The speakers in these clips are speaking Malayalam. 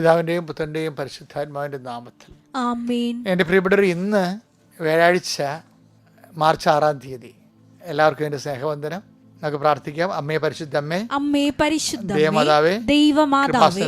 പിതാവിന്റെയും പുത്രന്റെയും പരിശുദ്ധാത്മാവിന്റെ നാമത്തിൽ. എന്റെ പ്രിയപ്പെട്ടവർ ഇന്ന് വ്യാഴാഴ്ച മാർച്ച് ആറാം തീയതി. എല്ലാവർക്കും എന്റെ സ്നേഹവന്ദനം. നമുക്ക് പ്രാർത്ഥിക്കാം അമ്മയെ പരിശുദ്ധ അമ്മേ അമ്മേ പരിശുദ്ധ ദേവമാതാവേ, ദൈവമാതാവേ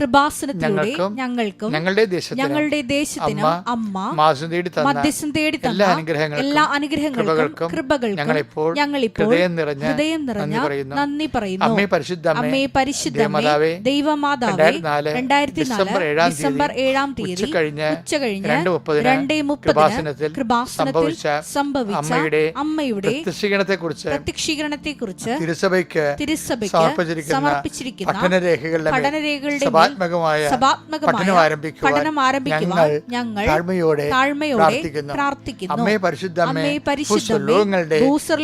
കൃപാസനത്തിലൂടെ ഞങ്ങൾക്കും ഞങ്ങളുടെ ദേശത്തിന് ഞങ്ങളുടെ ദേശത്തിനും അമ്മ മാസം തേടി തന്ന മധ്യസ്ഥം തേടി എല്ലാ അനുഗ്രഹങ്ങൾക്കും എല്ലാ അനുഗ്രഹങ്ങൾക്കും കൃപകൾക്കും ഞങ്ങളിപ്പോൾ ഞങ്ങളിപ്പോൾ ഹൃദയം നിറഞ്ഞ ഹൃദയം നിറഞ്ഞ നന്ദി പറയുന്നു. അമ്മേ പരിശുദ്ധ അമ്മേ, അമ്മേ പരിശുദ്ധ ദേവമാതാവേ, ദൈവമാതാവേ 2004 രണ്ടായിരത്തി ഡിസംബർ നാല് ഡിസംബർ തീയതി ഏഴാം തീയതി ഉച്ചകഴിഞ്ഞ് ഉച്ചകഴിഞ്ഞ് രണ്ട് മുപ്പതിന് രണ്ടേ മുപ്പതിന് കൃപാസനത്തിൽ സംഭവിച്ച അമ്മയുടെ അമ്മയുടെ പ്രത്യക്ഷീകരണത്തെ പ്രത്യക്ഷീകരണത്തെക്കുറിച്ച് പ്രത്യക്ഷീകരണത്തെക്കുറിച്ച് തിരുസഭയ്ക്ക് തിരുസഭയ്ക്ക് സമർപ്പിച്ചിരിക്കുന്ന പഠനരേഖകളുടെ പഠനം ആരംഭിക്കുവാൻ ഞങ്ങൾ താഴ്മയോടെ പ്രാർത്ഥിക്കുന്നു. അമ്മേ പരിശുദ്ധ അമ്മേ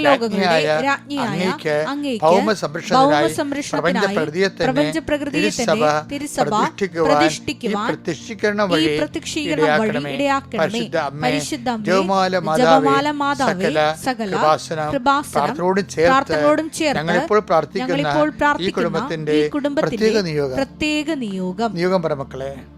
രാജ്ഞിയായ അങ്ങേക്ക് ഭൗമ സംരക്ഷണത്തിനായി ഭൗമസംരക്ഷണത്തിനായി പ്രപഞ്ചപ്രകൃതിയെ തന്നെ തിരുസഭ പ്രതിഷ്ഠിക്കുവാൻ ഈ പ്രത്യക്ഷീകരണം വഴി ഇടയാക്കണമേ. പരിശുദ്ധ അമ്മേ ജപമാല മാതാവേ സകല കൃപാസനം ചേർത്ത് പ്രാർത്ഥനയോടും ചേർന്ന് പ്രാർത്ഥിക്കുന്ന ഈ കുടുംബത്തിന്റെ പ്രത്യേക നിയോഗം. പ്രത്യേക നിയോഗം. നിയോഗം പറ മക്കളെ.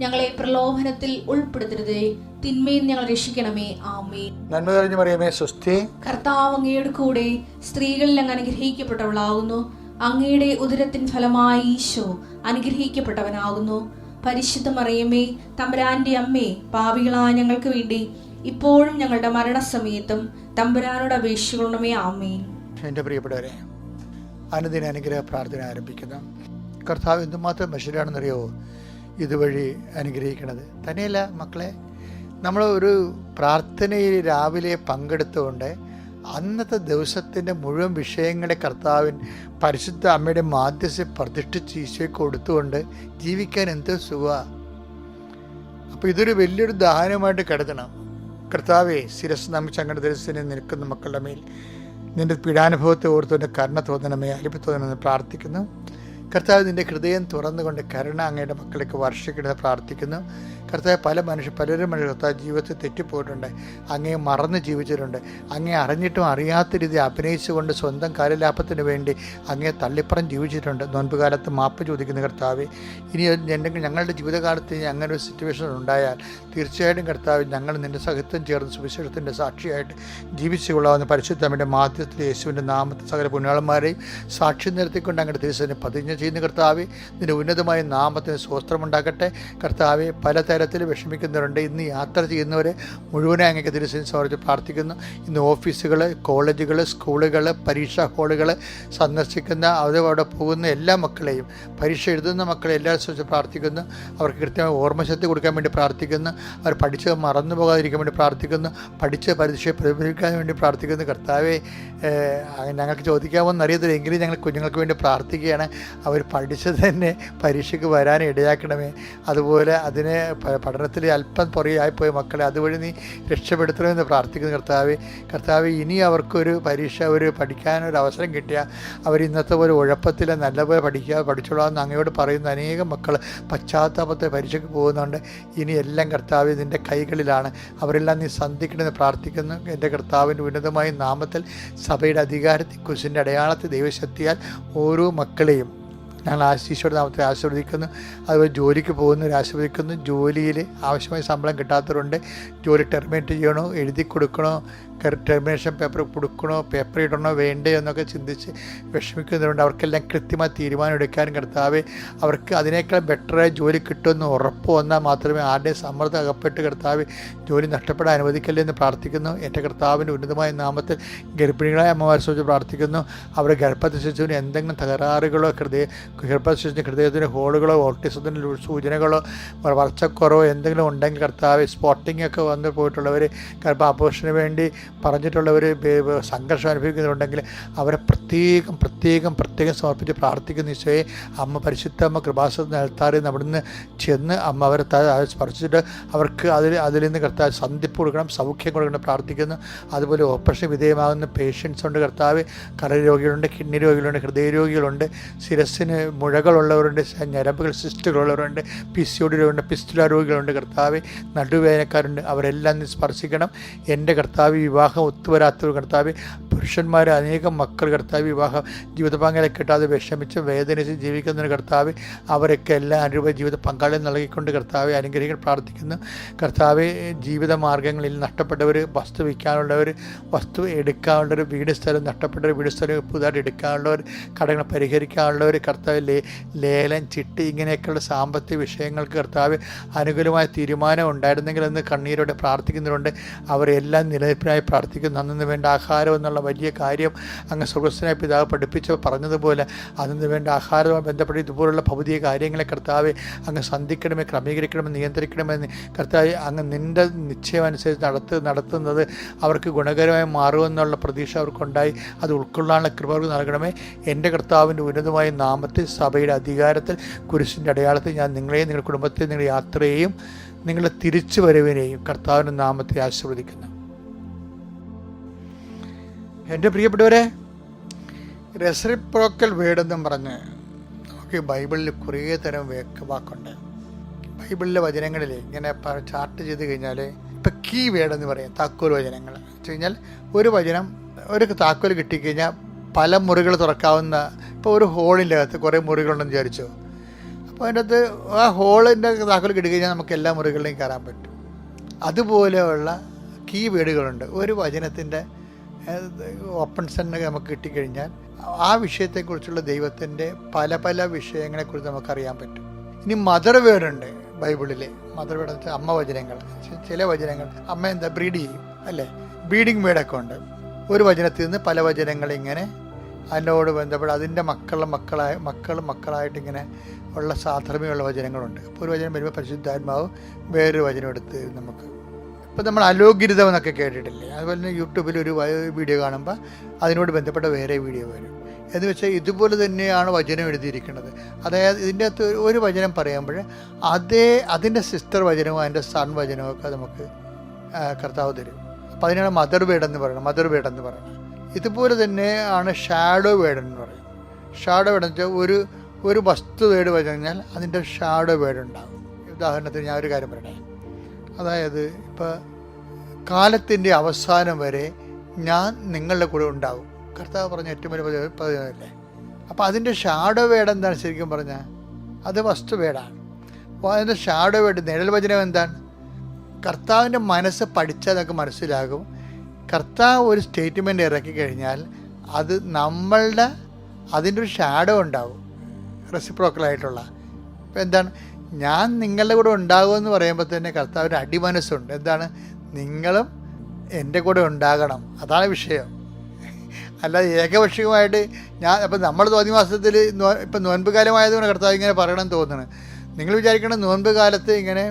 ഞങ്ങളെ പ്രലോഭനത്തിൽ ഉൾപ്പെടുത്തരുതേ. തിന്മയിൽ ഞങ്ങൾ രക്ഷിക്കണമേ. ആമേ നന്മ കഴിഞ്ഞു പറയുമേ സ്വസ്തി. കർത്താവ് അങ്ങയുടെ കൂടെ സ്ത്രീകളിൽ അങ്ങ് അനുഗ്രഹിക്കപ്പെട്ടവളാകുന്നു. അങ്ങയുടെ ഉദരത്തിൻ ഫലമായി ഈശോ അനുഗ്രഹിക്കപ്പെട്ടവനാകുന്നു. പരിശുദ്ധ മറിയമ്മേ തമ്പുരാന്റെ അമ്മേ പാവികളായ ഞങ്ങൾക്ക് വേണ്ടി ഇപ്പോഴും ഞങ്ങളുടെ മരണസമയത്തും തമ്പുരാനോട് അപേക്ഷിക്കണമേ. ആമേ എന്റെ പ്രിയപ്പെട്ടവരെ അനുദിന അനുഗ്രഹ പ്രാർത്ഥന ആരംഭിക്കുന്നു. കർത്താവ് എന്തുമാത്രം മനുഷ്യരാണെന്നറിയോ? ഇതുവഴി അനുഗ്രഹിക്കണത്. തന്നെയല്ല മക്കളെ നമ്മൾ ഒരു പ്രാർത്ഥനയിൽ രാവിലെ പങ്കെടുത്തുകൊണ്ട് അന്നത്തെ ദിവസത്തിന്റെ മുഴുവൻ വിഷയങ്ങളെ കർത്താവിൻ പരിശുദ്ധ അമ്മയുടെ മാധ്യസ്ഥ പ്രതിഷ്ഠിച്ച് ഈശോയ്ക്ക് കൊടുത്തുകൊണ്ട് ജീവിക്കാൻ എന്തോ സുഖമാണ് അപ്പോൾ ഇതൊരു വലിയൊരു ദാനമായിട്ട് കരുതണം. കർത്താവെ ശിരസ് നമിച്ച് ചങ്ങട ദിവസത്തിന് നിൽക്കുന്ന മക്കളുടെ മേൽ നിന്റെ പീഡാനുഭവത്തെ ഓർത്തുകൊണ്ട് കരുണ തോന്നണമേ അലിപ്പ് തോന്നണമെന്ന് പ്രാർത്ഥിക്കുന്നു. കർത്താവ് നിന്റെ ഹൃദയം തുറന്നുകൊണ്ട് കരുണ അങ്ങയുടെ മക്കൾക്ക് വർഷിക്കണമെന്ന് പ്രാർത്ഥിക്കുന്നു. കർത്താവ് പല മനുഷ്യ പലരും മനുഷ്യർ കർത്താവ് ജീവിതത്തിൽ തെറ്റിപ്പോയിട്ടുണ്ട്. അങ്ങേ മറന്ന് ജീവിച്ചിട്ടുണ്ട്. അങ്ങേ അറിഞ്ഞിട്ടും അറിയാത്ത രീതി അഭിനയിച്ചുകൊണ്ട് സ്വന്തം കാലലാഭത്തിന് വേണ്ടി അങ്ങേ തള്ളിപ്പറം ജീവിച്ചിട്ടുണ്ട്. നോൻപ് കാലത്ത് മാപ്പ് ചോദിക്കുന്ന കർത്താവ് ഇനി എന്തെങ്കിലും ഞങ്ങളുടെ ജീവിതകാലത്ത് അങ്ങനെ ഒരു സിറ്റുവേഷൻ ഉണ്ടായാൽ തീർച്ചയായിട്ടും കർത്താവ് ഞങ്ങൾ നിന്റെ സഹിത്വം ചേർന്ന് സുവിശേഷത്തിന്റെ സാക്ഷിയായിട്ട് ജീവിച്ചു കൊള്ളാവുന്ന പരിശുദ്ധമ്മയുടെ മാധ്യത്തിൽ യേശുവിന്റെ നാമത്തെ സകല പുണ്യാളന്മാരെയും സാക്ഷി നിർത്തിക്കൊണ്ട് അങ്ങോട്ട് തിരിച്ചതിനെ പതിഞ്ഞ് ചെയ്യുന്ന കർത്താവ്. നിന്റെ ഉന്നതമായ നാമത്തിന് സ്വസ്ത്രമുണ്ടാക്കട്ടെ കർത്താവെ പലതരത്തിലുള്ള തരത്തിൽ വിഷമിക്കുന്നവരുണ്ട്. ഇന്ന് യാത്ര ചെയ്യുന്നവരെ മുഴുവനായി അങ്ങേക്ക് തിരുസേന സമർപ്പിച്ച് പ്രാർത്ഥിക്കുന്നു. ഇന്ന് ഓഫീസുകൾ കോളേജുകൾ സ്കൂളുകൾ പരീക്ഷാ ഹാളുകൾ സന്ദർശിക്കുന്ന അവിടെ പോകുന്ന എല്ലാ മക്കളെയും പരീക്ഷ എഴുതുന്ന മക്കളെ എല്ലാ ദിവസവും പ്രാർത്ഥിക്കുന്നു. അവർക്ക് കൃത്യമായി ഓർമ്മശക്തി കൊടുക്കാൻ വേണ്ടി പ്രാർത്ഥിക്കുന്നു. അവർ പഠിച്ചത് മറന്നു പോകാതിരിക്കാൻ വേണ്ടി പ്രാർത്ഥിക്കുന്നു. പഠിച്ച പരീക്ഷയെ പ്രതിഫലിക്കാൻ വേണ്ടി പ്രാർത്ഥിക്കുന്നു. കർത്താവെ ഞങ്ങൾക്ക് ചോദിക്കാമെന്ന് അറിയത്തില്ല. എങ്കിലും ഞങ്ങൾ കുഞ്ഞുങ്ങൾക്ക് വേണ്ടി പ്രാർത്ഥിക്കുകയാണ്. അവർ പഠിച്ചത് തന്നെ പരീക്ഷയ്ക്ക് വരാൻ ഇടയാക്കണമേ. അതുപോലെ അതിനെ പഠനത്തിൽ അല്പം പുറകെയായിപ്പോയ മക്കളെ അതുവഴി നീ രക്ഷപ്പെടുത്തണമെന്ന് പ്രാർത്ഥിക്കുന്നു കർത്താവ്. കർത്താവ് ഇനി അവർക്കൊരു പരീക്ഷ ഒരു പഠിക്കാനൊരു അവസരം കിട്ടിയാൽ അവർ ഇന്നത്തെ പോലെ ഉഴപ്പത്തിൽ നല്ലപോലെ പഠിക്കുക പഠിച്ചോളാമെന്ന് അങ്ങയോട് പറയുന്ന അനേകം മക്കൾ പശ്ചാത്താപത്തെ പരീക്ഷയ്ക്ക് പോകുന്നുണ്ട്. ഇനി എല്ലാം കർത്താവ് നിന്റെ കൈകളിലാണ്. അവരെല്ലാം നീ സന്ധിക്കണമെന്ന് പ്രാർത്ഥിക്കുന്നു. എന്റെ കർത്താവിന്റെ ഉന്നതമായ നാമത്തിൽ സഭയുടെ അധികാരത്തിൽ കുശിന്റെ അടയാളത്തിൽ ദൈവശക്തിയാൽ ഓരോ മക്കളെയും ഞങ്ങൾ ആശീശോയുടെ നാമത്തെ ആശീർവദിക്കുന്നു. അതുപോലെ ജോലിക്ക് പോകുന്നവർ ആശീർവദിക്കുന്നു. ജോലിയിൽ ആവശ്യമായ ശമ്പളം കിട്ടാത്തവരുണ്ട്. ജോലി ടെർമിനേറ്റ് ചെയ്യണോ? എഴുതി കൊടുക്കണോ? ടെർമിനേഷൻ പേപ്പർ കൊടുക്കണോ പേപ്പർ ഇടണോ വേണ്ടേ എന്നൊക്കെ ചിന്തിച്ച് വിഷമിക്കുന്നവരുണ്ട്. അവർക്കെല്ലാം കൃത്യമായി തീരുമാനം എടുക്കാനും കർത്താവ് അവർക്ക് അതിനേക്കാൾ ബെറ്ററായി ജോലി കിട്ടുമെന്ന് ഉറപ്പ് വന്നാൽ മാത്രമേ ആരുടെയും സമ്മർദ്ദം അകപ്പെട്ട് കർത്താവ് ജോലി നഷ്ടപ്പെടാൻ അനുവദിക്കല്ലേ എന്ന് പ്രാർത്ഥിക്കുന്നു. എന്റെ കർത്താവിന്റെ ഉന്നതമായ നാമത്തിൽ ഗർഭിണികളായ അമ്മമാരെ സംബന്ധിച്ച് പ്രാർത്ഥിക്കുന്നു. അവരുടെ ഗർഭത്തെ ശിശുവിന് എന്തെങ്കിലും തകരാറുകളോ ഹൃദയ ഗർഭശിശുവിന്റെ ഹൃദയത്തിന് ഹോളുകളോ ഓട്ടിസത്തിന്റെ സൂചനകളോ വളർച്ചക്കുറവോ എന്തെങ്കിലും ഉണ്ടെങ്കിൽ കർത്താവ് സ്പോട്ടിംഗ് ഒക്കെ വന്ന് പോയിട്ടുള്ളവർ ഗർഭാപോഷന് വേണ്ടി പറഞ്ഞിട്ടുള്ളവർ സംഘർഷം അനുഭവിക്കുന്നുണ്ടെങ്കിൽ അവരെ പ്രത്യേകം പ്രത്യേകം പ്രത്യേകം സമർപ്പിച്ച് പ്രാർത്ഥിക്കുന്ന ഈശോയെ അമ്മ പരിശുദ്ധ അമ്മ കൃപാസ നിലത്താറിൽ അവിടുന്ന് ചെന്ന് അമ്മ അവരെ സ്പർശിച്ചിട്ട് അവർക്ക് അതിൽ അതിൽ നിന്ന് കർത്താവ് സന്ധിപ്പ് കൊടുക്കണം സൗഖ്യം കൊടുക്കണം പ്രാർത്ഥിക്കുന്നു. അതുപോലെ ഓപ്പറേഷൻ വിധേയമാകുന്ന പേഷ്യൻസ് ഉണ്ട് കർത്താവ്. കരൾ രോഗികളുണ്ട് കിഡ്നി രോഗികളുണ്ട് ഹൃദയ രോഗികളുണ്ട് ശിരസ്സിന് മുഴകളുള്ളവരുണ്ട് ഞരമ്പുകൾ സിസ്റ്റുകളുള്ളവരുണ്ട് പി സി ഒ ഡി രോഗികളുണ്ട് പിസ്റ്റുല രോഗികളുണ്ട് കർത്താവ്. നടുവേദനക്കാരുണ്ട് അവരെല്ലാം സ്പർശിക്കണം. എന്റെ കർത്താവ് വിവാഹം ഒത്തുവരാത്തവർ കർത്താവ് പുരുഷന്മാർ അനേകം മക്കൾ കർത്താവ് വിവാഹ ജീവിത പങ്കാളി കിട്ടാതെ വിഷമിച്ച് വേദനിച്ച് ജീവിക്കുന്നതിന് കർത്താവ് അവരൊക്കെ എല്ലാ അനുരൂപ ജീവിത പങ്കാളി നൽകിക്കൊണ്ട് കർത്താവെ അനുഗ്രഹിക്കാൻ പ്രാർത്ഥിക്കുന്നു. കർത്താവ് ജീവിത മാർഗങ്ങളിൽ നഷ്ടപ്പെട്ടവർ വസ്തു വിൽക്കാനുള്ളവർ വസ്തു എടുക്കാനുള്ളവർ വീട് സ്ഥലം നഷ്ടപ്പെട്ടവർ വീട് സ്ഥലം പുതുതായിട്ട് എടുക്കാനുള്ളവർ കടങ്ങൾ പരിഹരിക്കാനുള്ളവർ കർത്താവ് ലേ ലേലം ചിട്ടി ഇങ്ങനെയൊക്കെയുള്ള സാമ്പത്തിക വിഷയങ്ങൾക്ക് കർത്താവ് അനുകൂലമായ തീരുമാനം ഉണ്ടായിരുന്നെങ്കിൽ എന്ന് കണ്ണീരോടെ പ്രാർത്ഥിക്കുന്നവരുണ്ട്. അവരെല്ലാം നിലനിൽപ്പിനായി പ്രാർത്ഥിക്കുന്നു. അന്നു വേണ്ട ആഹാരം എന്നുള്ള വലിയ കാര്യം അങ്ങ് സ്വർഗസ്വനായ പിതാവ് പഠിപ്പിച്ച് പറഞ്ഞതുപോലെ അതിന് വേണ്ട ആഹാരവുമായി ബന്ധപ്പെട്ട് ഇതുപോലുള്ള ഭൗതിക കാര്യങ്ങളെ കർത്താവ് അങ്ങ് സന്ധിക്കണമേ ക്രമീകരിക്കണമെന്ന് നിയന്ത്രിക്കണമെന്ന് കർത്താവ് അങ്ങ് നിന്റെ നിശ്ചയം അനുസരിച്ച് നടത്ത് നടത്തുന്നത് അവർക്ക് ഗുണകരമായി മാറുമെന്നുള്ള പ്രതീക്ഷ അവർക്കുണ്ടായി. അത് ഉൾക്കൊള്ളാനുള്ള കൃപ അവർക്ക് നൽകണമേ. എന്റെ കർത്താവിന്റെ ഉന്നതമായ നാമത്തിൽ സഭയുടെ അധികാരത്തിൽ കുരിശിന്റെ അടയാളത്തിൽ ഞാൻ നിങ്ങളെയും നിങ്ങളുടെ കുടുംബത്തെയും നിങ്ങളുടെ യാത്രയെയും നിങ്ങളുടെ തിരിച്ചു വരവിനെയും കർത്താവിന്റെ നാമത്തെ ആശീർവദിക്കുന്നു. എന്റെ പ്രിയപ്പെട്ടവരെ റെസിപ്രോക്കൽ വേർഡെന്നും പറഞ്ഞ് നമുക്ക് ബൈബിളിൽ കുറേ തരം വേക്കവാക്കുണ്ട്. ബൈബിളിലെ വചനങ്ങളിൽ ഇങ്ങനെ ചാർട്ട് ചെയ്ത് കഴിഞ്ഞാൽ ഇപ്പം കീ വേർഡ് എന്ന് പറയും താക്കോൽ വചനങ്ങൾ. വെച്ച് കഴിഞ്ഞാൽ ഒരു വചനം ഒരു താക്കോൽ കിട്ടിക്കഴിഞ്ഞാൽ പല മുറികൾ തുറക്കാവുന്ന ഇപ്പോൾ ഒരു ഹോളിന്റെ അകത്ത് കുറേ മുറികളുണ്ടെന്ന് വിചാരിച്ചു? അപ്പോൾ അതിന്റെ അകത്ത് ആ ഹോളിന്റെ താക്കോൽ കിട്ടിക്കഴിഞ്ഞാൽ നമുക്ക് എല്ലാ മുറികളിലും കയറാൻ പറ്റും. അതുപോലെയുള്ള കീ വേർഡുകളുണ്ട് ഒരു വചനത്തിന്റെ ഓപ്പൺ സെന്നൊക്കെ നമുക്ക് കിട്ടിക്കഴിഞ്ഞാൽ ആ വിഷയത്തെക്കുറിച്ചുള്ള ദൈവത്തിന്റെ പല പല വിഷയങ്ങളെക്കുറിച്ച് നമുക്കറിയാൻ പറ്റും. ഇനി മദർ വേർഡുണ്ട് ബൈബിളിലെ. മദർ വേർഡ് അമ്മ വചനങ്ങൾ. ചില വചനങ്ങൾ. അമ്മ എന്താ? ബ്രീഡ് ചെയ്യും അല്ലേ? ബ്രീഡിങ് വേർഡൊക്കെ ഉണ്ട്. ഒരു വചനത്തിൽ നിന്ന് പല വചനങ്ങൾ ഇങ്ങനെ അതിനോട് ബന്ധപ്പെട്ട് അതിന്റെ മക്കളുടെ മക്കളായ മക്കൾ മക്കളായിട്ട് ഇങ്ങനെ ഉള്ള സാധർമ്മ്യമുള്ള വചനങ്ങളുണ്ട്. അപ്പോൾ ഒരു വചനം വരുമ്പോൾ പരിശുദ്ധാത്മാവ് വേറൊരു വചനം എടുത്ത് നമുക്ക് ഇപ്പം നമ്മൾ അലോഗ്യരിതം എന്നൊക്കെ കേട്ടിട്ടില്ലേ? അതുപോലെ തന്നെ യൂട്യൂബിൽ ഒരു വീഡിയോ കാണുമ്പോൾ അതിനോട് ബന്ധപ്പെട്ട വേറെ വീഡിയോ വരും. എന്ന് വെച്ചാൽ ഇതുപോലെ തന്നെയാണ് വചനം എഴുതിയിരിക്കുന്നത്. അതായത് ഇതിന്റെ അകത്ത് ഒരു- വചനം പറയുമ്പോൾ അതേ അതിന്റെ സിസ്റ്റർ വചനവും അതിന്റെ സൺ വചനവും ഒക്കെ നമുക്ക് കർത്താവ് തരും. അപ്പോൾ അതിനാണ് മദർ വേഡ് എന്ന് പറയുന്നത്. മദർ വേഡ് എന്ന് പറയുന്നത്. ഇതുപോലെ തന്നെ ആണ് ഷാഡോ വേഡ് എന്ന് പറയുന്നത്. ഷാഡോ വേഡ് എന്ന് വെച്ചാൽ ഒരു ഒരു വസ്തു വേഡ് കഴിഞ്ഞാൽ അതിന്റെ ഷാഡോ വേഡ് ഉണ്ടാകും. ഉദാഹരണത്തിന് ഞാൻ ഒരു കാര്യം പറയണേ അതായത് ഇപ്പോൾ കാലത്തിന്റെ അവസാനം വരെ ഞാൻ നിങ്ങളുടെ കൂടെ ഉണ്ടാകും കർത്താവ് പറഞ്ഞ ഏറ്റവും വലിയ പതിനല്ലേ അപ്പോൾ അതിന്റെ ഷാഡോ വേഡ് എന്താണ് ശരിക്കും പറഞ്ഞാൽ അത് വസ്തു വേടാണ്. അപ്പോൾ അതിന്റെ ഷാഡോ വേഡ് നിഴൽ വചനം എന്താണ്? കർത്താവിന്റെ മനസ്സ് പഠിച്ചാൽ നമുക്ക് മനസ്സിലാകും. കർത്താവ് ഒരു സ്റ്റേറ്റ്മെന്റ് ഇറക്കി കഴിഞ്ഞാൽ അത് നമ്മളുടെ അതിന്റെ ഒരു ഷാഡോ ഉണ്ടാവും. റെസിപ്രോക്കലായിട്ടുള്ള ഇപ്പം എന്താണ്? ഞാൻ നിങ്ങളുടെ കൂടെ ഉണ്ടാകുമെന്ന് പറയുമ്പോൾ തന്നെ കർത്താവ് ഒരു അടിമനസ്സുണ്ട്. എന്താണ്? നിങ്ങളും എന്റെ കൂടെ ഉണ്ടാകണം. അതാണ് വിഷയം. അല്ലാതെ ഏകപക്ഷീയമായിട്ട് ഞാൻ അപ്പം നമ്മൾ തോന്നി മാസത്തിൽ ഇപ്പം നോൻപ് കാലമായതുകൊണ്ട് കർത്താവ് ഇങ്ങനെ പറയണമെന്ന് തോന്നുന്നു. നിങ്ങൾ വിചാരിക്കണം നോൻപ് കാലത്ത് ഇങ്ങനെ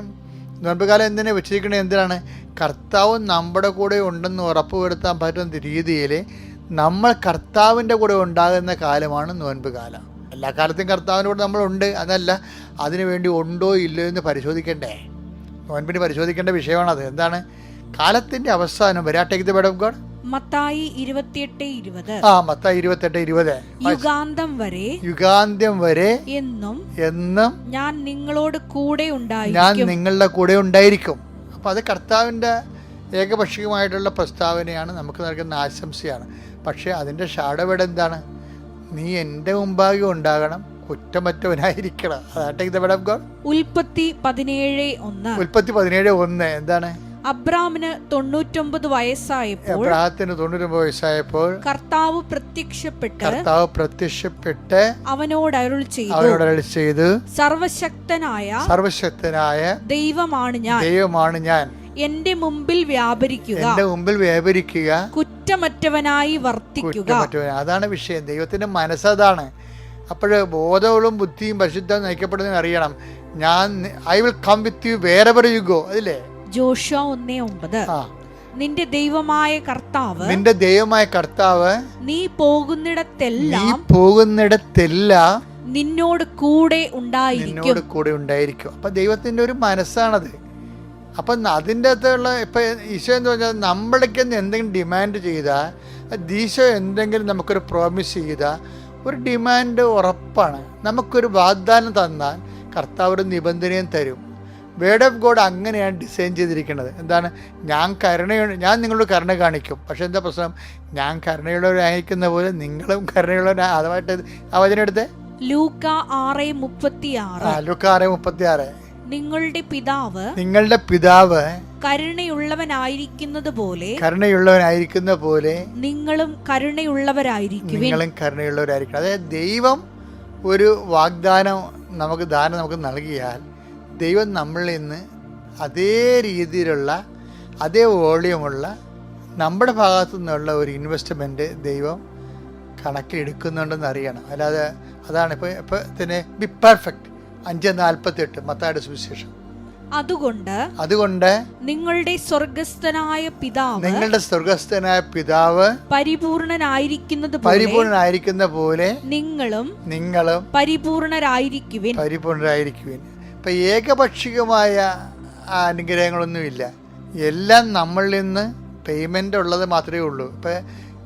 നോൻപ് കാലം എന്തിനെ വെച്ചിരിക്കണത് എന്തിനാണ്? കർത്താവ് നമ്മുടെ കൂടെ ഉണ്ടെന്ന് ഉറപ്പ് വരുത്താൻ പറ്റുന്ന രീതിയിൽ നമ്മൾ കർത്താവിന്റെ കൂടെ ഉണ്ടാകുന്ന കാലമാണ് നോൻപ് കാലം എല്ലാ കാലത്തും കർത്താവിനോട് നമ്മളുണ്ട്. അതല്ല അതിനു വേണ്ടി ഉണ്ടോ ഇല്ലയോ എന്ന് പരിശോധിക്കണ്ടേ? നോൻപിന് പരിശോധിക്കേണ്ട വിഷയമാണത്. എന്താണ്? കാലത്തിന്റെ അവസാനം വരാട്ടേക്ക് ഓഫ് ഗോഡ് മത്തായി ഇരുപത്തിയെട്ട് ഇരുപത്. ആ മത്തായി ഇരുപത്തെട്ട് ഇരുപത്. യുഗാന്തം വരെ യുഗാന്തം വരെ എന്നും എന്നും ഞാൻ നിങ്ങളോട് കൂടെ ഞാൻ നിങ്ങളുടെ കൂടെ ഉണ്ടായിരിക്കും. അപ്പം അത് കർത്താവിന്റെ ഏകപക്ഷീയമായിട്ടുള്ള പ്രസ്താവനയാണ് നമുക്ക് നൽകുന്ന ആശംസയാണ്. പക്ഷേ അതിന്റെ ഷാഡവേഡ് എന്താണ്? നീ എന്റെ മുമ്പാകെ ഉണ്ടാകണം. കുറ്റമറ്റവനായിരിക്കണം. അതാട്ടെ ഇത് ഓഫ് ഗോഡ് ഉൽപ്പത്തി പതിനേഴ് ഒന്ന്. ഉൽപ്പത്തി പതിനേഴ് ഒന്ന്. എന്താണ്? അബ്രാമിന് തൊണ്ണൂറ്റൊമ്പത് വയസ്സായപ്പോൾ അബ്രാഹത്തിന് തൊണ്ണൂറ്റൊമ്പത് വയസ്സായപ്പോൾ കർത്താവ് പ്രത്യക്ഷപ്പെട്ട് കർത്താവ് പ്രത്യക്ഷപ്പെട്ട് അവനോട് അരുൾ ചെയ്തു. അവനോട് അരുൾ ചെയ്തു. സർവശക്തനായ സർവശക്തനായ ദൈവമാണ് ഞാൻ. ദൈവമാണ് ഞാൻ. എന്റെ മുമ്പിൽ വ്യാപരിക്കുക. എന്റെ മുമ്പിൽ വ്യാപരിക്കുക. കുറ്റമറ്റവനായി വർത്തിക്കുക. അതാണ് വിഷയം. ദൈവത്തിന്റെ മനസ്സതാണ് അപ്പോൾ ബോധവും ബുദ്ധിയും പരിശുദ്ധം നയിക്കപ്പെടുന്നതിന് അറിയണം. ഞാൻ I will come with you where you go അതില്ലേ? ജോഷ ഒന്നേ ഒമ്പത്. നിന്റെ ദൈവമായ കർത്താവ് നിന്റെ ദൈവമായ കർത്താവ് നീ പോകുന്നിടത്തെല്ലാം നീ പോകുന്നിടത്തെല്ലാം നിന്നോട് കൂടെ ഉണ്ടായിരിക്കും. നിന്നോട് കൂടെ ഉണ്ടായിരിക്കും. അപ്പൊ ദൈവത്തിന്റെ ഒരു മനസ്സാണത്. അപ്പം അതിന്റെ അകത്തുള്ള ഇപ്പം ഈശോ എന്ന് പറഞ്ഞാൽ നമ്മളേക്ക് എന്തെങ്കിലും ഡിമാൻഡ് ചെയ്താൽ ഈശോ എന്തെങ്കിലും നമുക്കൊരു പ്രോമിസ് ചെയ്താൽ ഒരു ഡിമാൻഡ് ഉറപ്പാണ്. നമുക്കൊരു വാഗ്ദാനം തന്നാൽ കർത്താവ് ഒരു നിബന്ധനയും തരും. വേർഡ് ഓഫ് ഗോഡ് അങ്ങനെയാണ് ഡിസൈൻ ചെയ്തിരിക്കുന്നത്. എന്താണ്? ഞാൻ കരുണയുണ്ട് ഞാൻ നിങ്ങളോട് കരുണ കാണിക്കും. പക്ഷേ എന്താ പ്രശ്നം? ഞാൻ കരുണയുള്ളവരായിരിക്കുന്ന പോലെ നിങ്ങളും കരുണയുള്ളവരാ. അതുമായിട്ട് ആ വചനം എടുത്തേ. ലൂക്ക ആറ് മുപ്പത്തി ആറ് ആ ആറ് മുപ്പത്തി ആറ് നിങ്ങളുടെ പിതാവ് നിങ്ങളുടെ പിതാവ് കരുണയുള്ളവനായിരിക്കുന്നത് പോലെ കരുണയുള്ളവനായിരിക്കുന്ന പോലെ നിങ്ങളും കരുണയുള്ളവരായിരിക്കും നിങ്ങളും കരുണയുള്ളവരായിരിക്കണം. അതായത് ദൈവം ഒരു വാഗ്ദാനം നമുക്ക് ദാനം നമുക്ക് നൽകിയാൽ ദൈവം നമ്മളിൽ നിന്ന് അതേ രീതിയിലുള്ള അതേ വോളിയമുള്ള നമ്മുടെ ഭാഗത്തു നിന്നുള്ള ഒരു ഇൻവെസ്റ്റ്മെന്റ് ദൈവം കണക്കിലെടുക്കുന്നുണ്ടെന്ന് അറിയണം. അല്ലാതെ അതാണ് ഇപ്പോൾ ഇപ്പോൾ തന്നെ ബി പെർഫെക്റ്റ് അഞ്ച് നാൽപ്പത്തെട്ട് മത്തായുടെ സുവിശേഷം. അതുകൊണ്ട് അതുകൊണ്ട് നിങ്ങളുടെ സ്വർഗസ്ഥനായ പിതാവ് നിങ്ങളുടെ സ്വർഗസ്ഥനായ പിതാവ് പരിപൂർണനായിരിക്കുന്നത് പരിപൂർണനായിരിക്കുന്ന പോലെ നിങ്ങളും നിങ്ങളും പരിപൂർണരായിരിക്കുവിൻ. പരിപൂർണരായിരിക്കുവിൻ. ഇപ്പൊ ഏകപക്ഷികമായ അനുഗ്രഹങ്ങളൊന്നുമില്ല. എല്ലാം നമ്മളിൽ നിന്ന് പേയ്മെന്റ് ഉള്ളത് മാത്രമേ ഉള്ളൂ. ഇപ്പം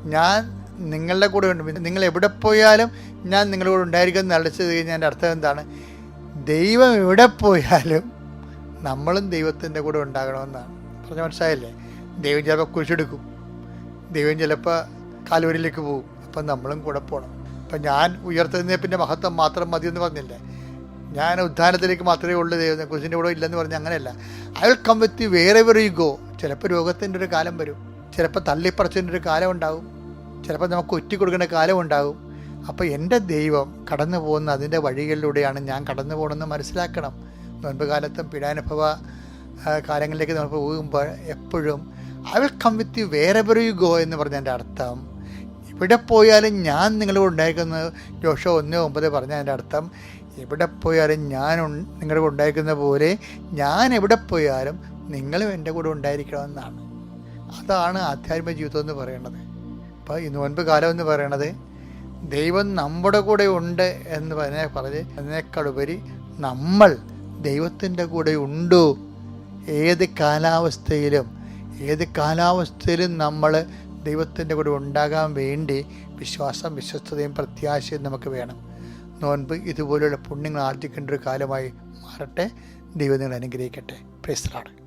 ഞാൻ നിങ്ങളുടെ കൂടെ ഉണ്ട്. നിങ്ങൾ എവിടെ പോയാലും ഞാൻ നിങ്ങളുടെ കൂടെ ഉണ്ടായിരിക്കും നടിച്ചത് കഴിഞ്ഞാൽ എന്റെ അർത്ഥം എന്താണ്? ദൈവം എവിടെ പോയാലും നമ്മളും ദൈവത്തിന്റെ കൂടെ ഉണ്ടാകണമെന്നാണ്. പറഞ്ഞ മനസ്സിലായില്ലേ? ദൈവം ചിലപ്പോൾ കുഴിച്ചെടുക്കും ദൈവം ചിലപ്പോൾ കാലുവരിലേക്ക് പോകും. അപ്പം നമ്മളും കൂടെ പോകണം അപ്പം ഞാൻ ഉയർത്തുന്നതിനെ പിന്നെ മഹത്വം മാത്രം മതി എന്ന് പറഞ്ഞില്ലേ? ഞാൻ ഉദ്ധാനത്തിലേക്ക് മാത്രമേ ഉള്ളൂ ദൈവം. കുരിശിന്റെ കൂടെ ഇല്ലെന്ന് പറഞ്ഞാൽ അങ്ങനെയല്ല. വിൽ കം വിത്ത് വേറെ വെറി ഗോ ചിലപ്പോൾ രോഗത്തിന്റെ ഒരു കാലം വരും. ചിലപ്പോൾ തള്ളിപ്പറച്ചതിന്റെ ഒരു കാലം ഉണ്ടാകും ചിലപ്പോൾ നമുക്ക് ഒറ്റ കൊടുക്കേണ്ട കാലം ഉണ്ടാകും അപ്പോൾ എന്റെ ദൈവം കടന്നു പോകുന്ന അതിന്റെ വഴികളിലൂടെയാണ് ഞാൻ കടന്നു പോകണമെന്ന് മനസ്സിലാക്കണം. നോൻപ് കാലത്തും പീഡാനുഭവ കാലങ്ങളിലേക്ക് നമ്മൾ പോകുമ്പോൾ എപ്പോഴും I will come with you wherever go എന്ന് പറഞ്ഞതിന്റെ അർത്ഥം. ഇവിടെ പോയാലും ഞാൻ നിങ്ങളോട് ഉണ്ടായിരിക്കുന്ന ജോഷോ ഒന്ന് ഒമ്പത് പറഞ്ഞതിന്റെ അർത്ഥം. എവിടെ പോയാലും ഞാൻ നിങ്ങളോട് നിങ്ങളുടെ കൂടെ ഉണ്ടായിരിക്കുന്ന പോലെ ഞാൻ എവിടെ പോയാലും നിങ്ങളും എന്റെ കൂടെ ഉണ്ടായിരിക്കണമെന്നാണ്. അതാണ് ആധ്യാത്മിക ജീവിതം എന്ന് പറയുന്നത് അപ്പോൾ ഈ നോൻപ് കാലം എന്ന് പറയണത് ദൈവം നമ്മുടെ കൂടെ ഉണ്ട് എന്ന് പറഞ്ഞ പറഞ്ഞ് അതിനേക്കാളുപരി നമ്മൾ ദൈവത്തിന്റെ കൂടെ ഉണ്ടോ? ഏത് കാലാവസ്ഥയിലും ഏത് കാലാവസ്ഥയിലും നമ്മൾ ദൈവത്തിന്റെ കൂടെ ഉണ്ടാകാൻ വേണ്ടി വിശ്വാസം വിശ്വസ്തതയും പ്രത്യാശയും നമുക്ക് വേണം. നോൻപ് ഇതുപോലെയുള്ള പുണ്യങ്ങൾ ആർജിക്കേണ്ട ഒരു കാലമായി മാറട്ടെ. ദൈവം നിങ്ങൾ അനുഗ്രഹിക്കട്ടെ. പ്രേസ്ത്രാണ്